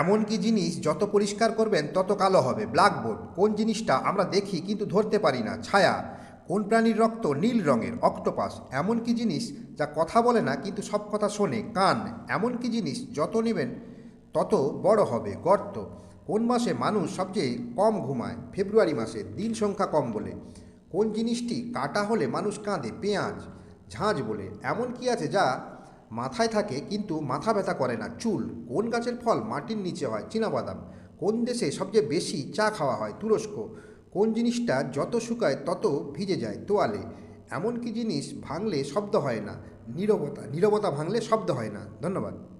এমন কি জিনিস যত পরিষ্কার করবেন তত কালো হবে। ব্ল্যাকবোর্ড, কোন জিনিসটা আমরা দেখি কিন্তু ধরতে পারি না। ছায়া, কোন প্রাণীর রক্ত নীল রঙের? অক্টোপাস, এমন কি জিনিস যা কথা বলে না কিন্তু সব কথা শোনে। কান, এমন কি জিনিস যত নেবেন তত বড় হবে। গর্ত, কোন মাসে মানুষ সবচেয়ে কম ঘুমায়? ফেব্রুয়ারি মাসে, দিন সংখ্যা কম বলে। কোন জিনিসটি কাটা হলে মানুষ কাঁদে? পেঁয়াজ ঝাঁঝ বলে। এমন কি আছে যা মাথায় থাকে কিন্তু মাথা ব্যথা করে না। চুল, কোন গাছের ফল মাটির নিচে হয়? চীনাবাদাম। কোন দেশে সবচেয়ে বেশি চা খাওয়া হয়? তুরস্ক। কোন জিনিসটা যত শুকায় তত ভিজে যায়? তোয়ালে। এমন কি জিনিস ভাঙলে শব্দ হয় না। নীরবতা নীরবতা ভাঙলে শব্দ হয় না। ধন্যবাদ।